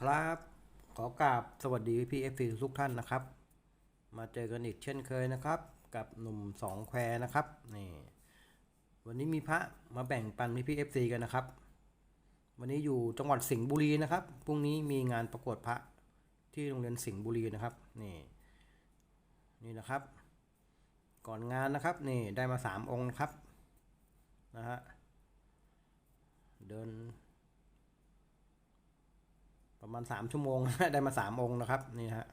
ครับ ขอกราบสวัสดีพี่เอฟซีทุกท่านนะครับ มาเจอกันอีกเช่นเคยนะครับ กับหนุ่มสองแควนะครับนี่วันนี้มีพระมาแบ่งปันพี่พี่เอฟซีกันนะครับ วันนี้อยู่จังหวัดสิงห์บุรีนะครับพรุ่งนี้มีงานประกวดพระที่โรงเรียนสิงห์บุรีนะครับนี่นี่นะครับ ก่อนงานนะครับนี่ได้มาสามองค์นะครับนะฮะเดิน ประมาณ 3 ชั่วโมง ได้มา 3 องค์นะครับนี่นะฮะ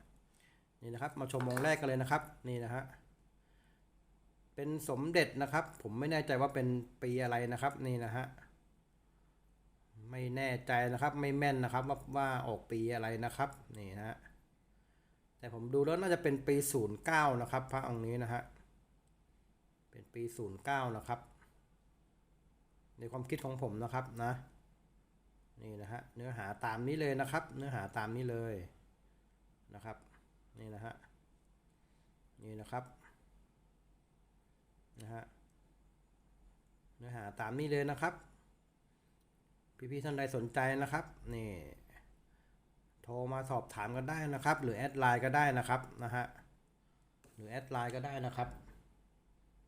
นี่นะครับ มาชมองค์แรกกันเลยนะครับนี่นะฮะเป็นสมเด็จนะครับ ผมไม่แน่ใจว่าเป็นปีอะไรนะครับนี่นะฮะไม่แน่ใจนะครับไม่แม่นนะครับว่าว่าออกปีอะไรนะครับนี่นะฮะแต่ผมดูแล้วน่าจะเป็นปี 09 นะครับ พระองค์นี้นะฮะเป็นปี 09 นะครับ ในความคิดของผมนะครับนะ นี่นะฮะเนื้อหาตามนี้เลยนะครับ เนื้อหาตามนี้เลยนะครับ นี่นะฮะนี่นะครับนะฮะเนื้อหาตามนี้เลยนะครับ พี่ๆท่านใดสนใจนะครับนี่โทรมาสอบถามกันได้นะครับ หรือแอดไลน์ก็ได้นะครับนะฮะหรือแอดไลน์ก็ได้นะครับ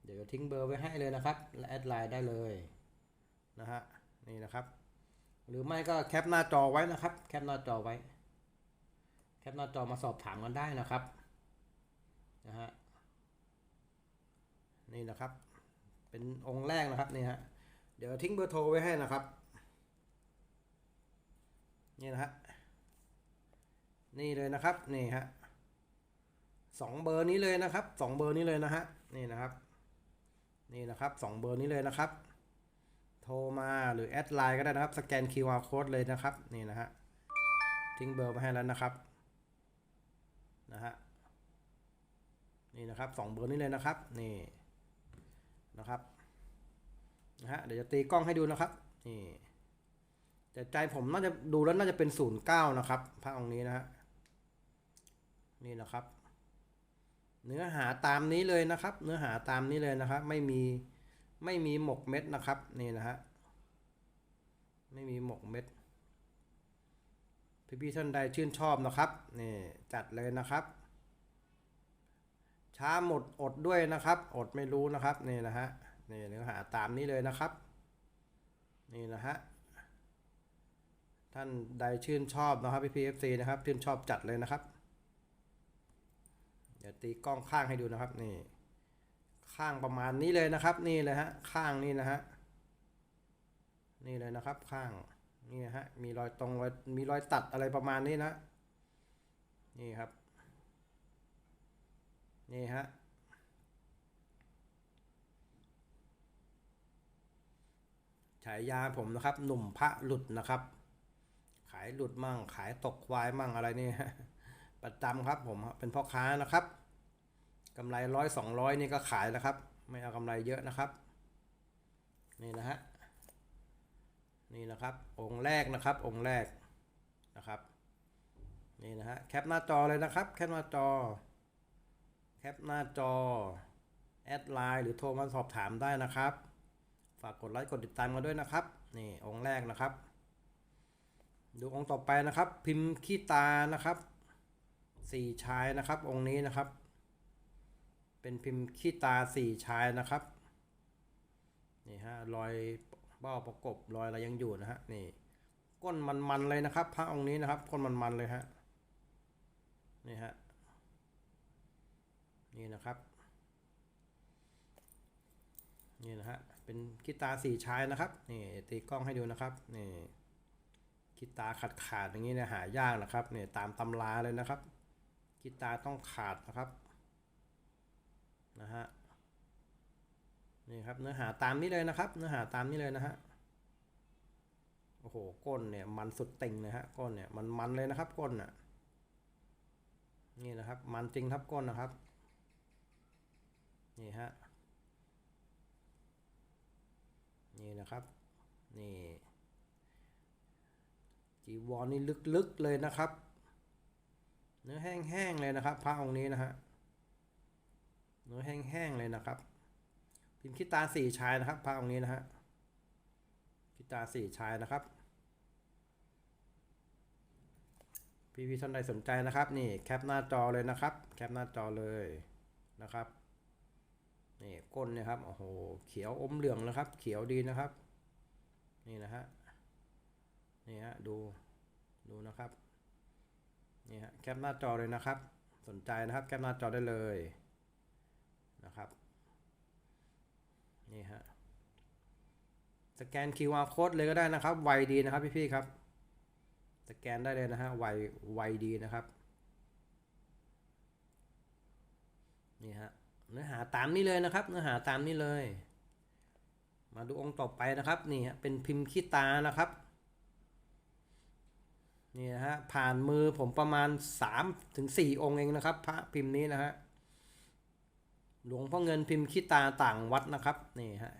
เดี๋ยวทิ้งเบอร์ไว้ให้เลยนะครับ และแอดไลน์ได้เลยนะฮะนี่นะครับ หรือไม่ก็แคปหน้าจอไว้นะครับ แคปหน้าจอไว้ แคปหน้าจอมาสอบถามกันได้นะครับนะฮะนี่นะครับ เป็นองค์แรกนะครับนี่ฮะเดี๋ยวทิ้งเบอร์โทรไว้ให้นะครับนี่นะฮะนี่เลยนะครับนี่ฮะสองเบอร์นี้เลยนะครับสองเบอร์นี้เลยนะฮะนี่นะครับนี่นะครับสองเบอร์นี้เลยนะครับ โทรมาหรือแอดไลน์ก็ได้นะครับ สแกน QR code เลยนะครับ นี่นะฮะ ทิ้งเบอร์มาให้แล้วนะครับ นะฮะ นี่นะครับสองเบอร์นี้เลยนะครับ นี่นะครับ นะฮะ เดี๋ยวจะตีกล้องให้ดูนะครับ นี่แต่ใจผมน่าจะดูแล้วน่าจะเป็นศูนย์เก้านะครับพระองค์นี้นะฮะ นี่นะครับ เนื้อหาตามนี้เลยนะครับ เนื้อหาตามนี้เลยนะครับ ไม่มี ไม่มีหมกเม็ดนะครับ นี่นะฮะไม่มีหมกเม็ด พี่ๆท่านใดชื่นชอบนะครับนี่จัดเลยนะครับ ช้าหมดอดด้วยนะครับ อดไม่รู้นะครับนี่นะฮะนี่เนื้อหาตามนี้เลยนะครับ นี่นะฮะท่านใดชื่นชอบนะครับพี่พีเอฟซีนะครับ ชื่นชอบจัดเลยนะครับ เดี๋ยวตีกล้องข้างให้ดูนะครับนี่ ข้างประมาณนี้เลยนะครับนี่เลยฮะข้างนี่นะฮะนี่เลยนะครับข้างนี่ฮะมีรอยตรงรอยมีรอยตัดอะไรประมาณนี้นะนี่ครับนี่ฮะฉายาผมนะครับ หนุ่มพระหลุดนะครับ ขายหลุดมั่ง ขายตกควายมั่งอะไรนี่ประจำครับผมเป็นพ่อค้านะครับ กำไรร้อยสองร้อยนี่ก็ขายแล้วครับ ไม่เอากำไรเยอะนะครับ นี่นะฮะนี่นะครับ องค์แรกนะครับ องค์แรกนะครับนี่นะฮะแคปหน้าจอเลยนะครับ แคปหน้าจอ แคปหน้าจอ แอดไลน์หรือโทรมาสอบถามได้นะครับ ฝากกดไลค์กดติดตามมาด้วยนะครับ นี่องค์แรกนะครับ ดูองค์ต่อไปนะครับ พิมพ์ขี้ตานะครับสี่ชายนะครับ องค์นี้นะครับ เป็นพิมพ์ขี้ตาสี่ชายนะครับ นี่ฮะรอยเบ้าประกบรอยอะไรยังอยู่นะฮะนี่ก้นมันๆเลยนะครับ พระองค์นี้นะครับก้นมันๆเลยฮะนี่ฮะนี่นะครับนี่นะฮะเป็นขี้ตาสี่ชายนะครับนี่ตีกล้องให้ดูนะครับนี่ขี้ตาขาดขาดอย่างนี้เนี่ยหายากนะครับนี่ตามตำราเลยนะครับขี้ตาต้องขาดนะครับ นะฮะนี่ครับเนื้อหาตามนี้เลยนะครับ เนื้อหาตามนี้เลยนะฮะโอ้โหก้นเนี่ยมันสุดติ่งเลยฮะก้นเนี่ยมันมันเลยนะครับก้นน่ะนี่นะครับ มันจริงครับก้นนะครับนี่ฮะนี่นะครับนี่จีวรนี่ลึกๆเลยนะครับ เนื้อแห้งๆเลยนะครับพระองค์นี้นะฮะ เนื้อแห้งๆเลยนะครับ พิมพ์คิตาสี่ชายนะครับพระองนี้นะฮะคิตาสี่ชายนะครับ พี่ๆท่านใดสนใจนะครับ นี่แคปหน้าจอเลยนะครับ แคปหน้าจอเลยนะครับนี่ก้นนี่ยครับโอ้โหเขียวอมเหลืองนะครับ เขียวดีนะครับ นี่นะฮะนี่ฮะดูดูนะครับนี่ฮะแคปหน้าจอเลยนะครับ สนใจนะครับ แคปหน้าจอได้เลย นะครับ นี่ฮะ สแกน QR code เลยก็ได้นะครับ ไวดีนะครับพี่ๆครับ สแกนได้เลยนะฮะ ไว ไวดีนะครับ นี่ฮะ เนื้อหาตามนี้เลยนะครับ เนื้อหาตามนี้เลย มาดูองค์ต่อไปนะครับ นี่ฮะ เป็นพิมพ์ขี้ตานะครับนี่นะฮะผ่านมือผมประมาณ3ถึง4องค์เองนะครับ พระพิมพ์นี้นะฮะ หลวงพ่อเงินพิมพ์ขี้ตาต่างวัดนะครับนี่ฮะ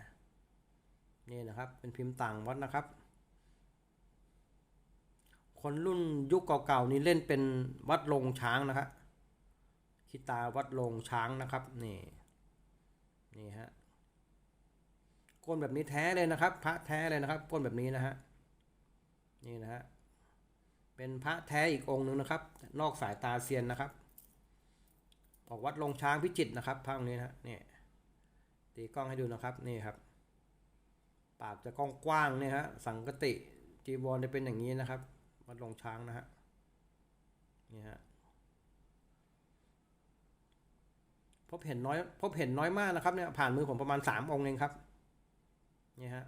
นี่นะครับเป็นพิมพ์ต่างวัดนะครับ คนรุ่นยุคเก่าๆนี่เล่นเป็นวัดลงช้างนะครับคิตาวัดลงช้างนะครับนี่นี่ฮะก้นแบบนี้แท้เลยนะครับ พระแท้เลยนะครับก้นแบบนี้นะฮะนี่นะฮะเป็นพระแท้อีกองค์หนึ่งนะครับ นอกสายตาเซียนนะครับ ออกวัดลงช้างพิจิตนะครับพระองค์นี้นะฮะนี่ตีกล้องให้ดูนะครับนี่ครับ ปากจะกว้างๆเนี่ยฮะสังกติจีวรจะเป็นอย่างนี้นะครับ วัดลงช้างนะฮะนี่ฮะพบเห็นน้อยพบเห็นน้อยมากนะครับเนี่ยผ่านมือผมประมาณสามองค์เองครับนี่ฮะ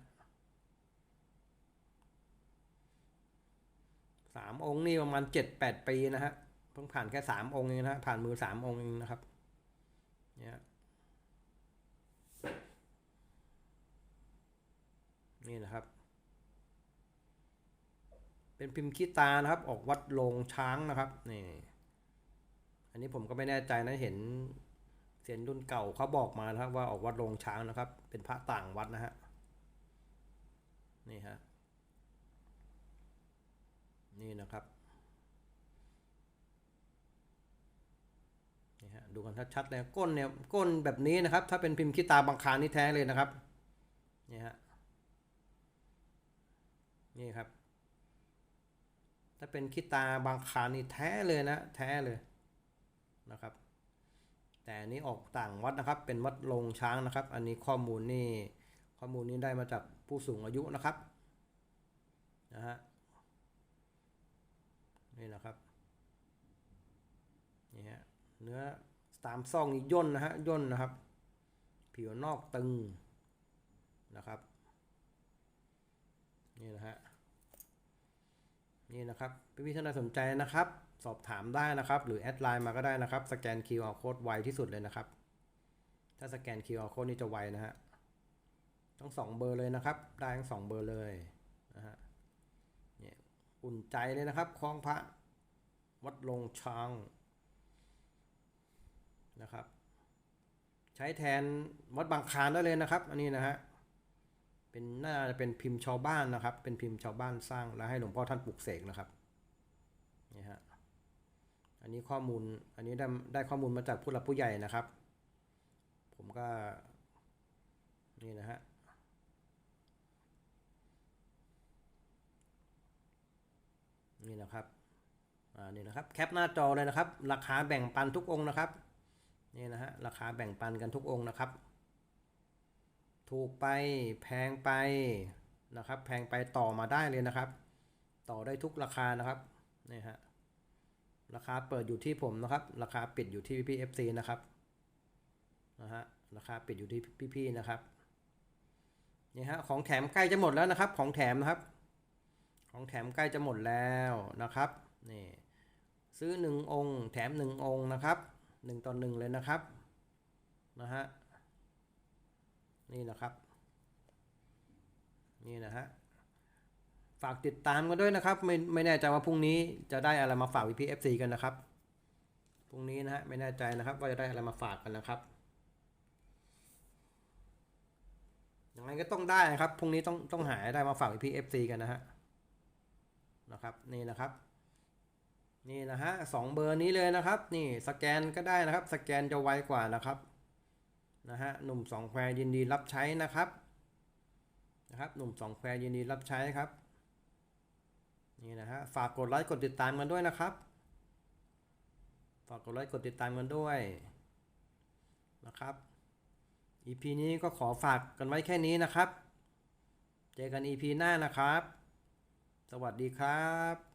สามองค์นี่ประมาณเจ็ดแปดปีนะฮะ เพิ่งผ่านแค่สามองค์เองนะผ่านมือสามองค์เองนะครับ เนี่ยนี่นะครับ เป็นพิมพ์ขี้ตานะครับ ออกวัดลงช้างนะครับนี่อันนี้ผมก็ไม่แน่ใจนะเห็นเสียนรุ่นเก่าเขาบอกมานะครับ ว่าออกวัดลงช้างนะครับ เป็นพระต่างวัดนะฮะนี่ฮะนี่นะครับนี่ฮะ ดูกันชัดๆเลยก้นเนี่ยก้นแบบนี้นะครับ ถ้าเป็นพิมพ์ขี้ตาบางคานี่แท้เลยนะครับนี่ฮะนี่ครับ ถ้าเป็นคิตาบางคานี่แท้เลยนะ แท้เลยนะครับ แต่อันนี้ออกต่างวัดนะครับ เป็นวัดลงช้างนะครับ อันนี้ข้อมูลนี่ข้อมูลนี้ได้มาจากผู้สูงอายุนะครับนะฮะนี่นะครับนี่ฮะเนื้อ ตามซ่องนี่ย่นนะฮะย่นนะครับ ผิวนอกตึงนะครับ นี่นะฮะนี่นะครับพี่ๆท่านใดสนใจนะครับ สอบถามได้นะครับ หรือแอดไลน์มาก็ได้นะครับ สแกน QR code ไวที่สุดเลยนะครับ ถ้าสแกน QR code นี่จะไวนะฮะต้องสองเบอร์เลยนะครับ ได้ทั้งสองเบอร์เลยนะฮะเนี่ยอุ่นใจเลยนะครับคลองพระวัดลงช้าง นะครับ ใช้แทนวัดบางคานได้เลยนะครับ อันนี้นะฮะเป็นน่าจะเป็นพิมพ์ชาวบ้านนะครับ เป็นพิมพ์ชาวบ้านสร้างแล้วให้หลวงพ่อท่านปลุกเสกนะครับนี่ฮะอันนี้ข้อมูลอันนี้ได้ได้ข้อมูลมาจากผู้หลักผู้ใหญ่นะครับ ผมก็นี่นะฮะนี่นะครับ อ่า นี่นะครับ แคปหน้าจอเลยนะครับ ราคาแบ่งปันทุกองนะครับ นี่นะฮะราคาแบ่งปันกันทุกองค์นะครับ ถูกไปแพงไปนะครับ แพงไปต่อมาได้เลยนะครับ ต่อได้ทุกราคานะครับนี่ฮะราคาเปิดอยู่ที่ผมนะครับ ราคาปิดอยู่ที่พี่เอฟซีนะครับนะฮะราคาปิดอยู่ที่พี่ๆนะครับนี่ฮะของแถมใกล้จะหมดแล้วนะครับ ของแถมนะครับ ของแถมใกล้จะหมดแล้วนะครับนี่ซื้อหนึ่งองค์ แถมหนึ่งองค์นะครับ หนึ่งต่อหนึ่งเลยนะครับนะฮะนี่นะครับ นี่นะฮะฝากติดตามกันด้วยนะครับ ไม่ไม่แน่ใจว่าพรุ่งนี้จะได้อะไรมาฝาก VPFC กันนะครับพรุ่งนี้นะฮะไม่แน่ใจนะครับว่าจะได้อะไรมาฝากกันนะครับยังไงก็ต้องได้นะครับพรุ่งนี้ต้องต้องหาให้ได้มาฝาก VPFC กันนะฮะนะครับนี่นะครับ นี่นะฮะสองเบอร์นี้เลยนะครับ นี่สแกนก็ได้นะครับ สแกนจะไวกว่านะครับนะฮะหนุ่มสองแควยินดีรับใช้นะครับนะครับ หนุ่มสองแควยินดีรับใช้ครับนี่นะฮะฝากกดไลค์กดติดตามกันด้วยนะครับ ฝากกดไลค์กดติดตามกันด้วยนะครับ EP นี้ก็ขอฝากกันไว้แค่นี้นะครับ เจอกัน EP หน้านะครับ สวัสดีครับ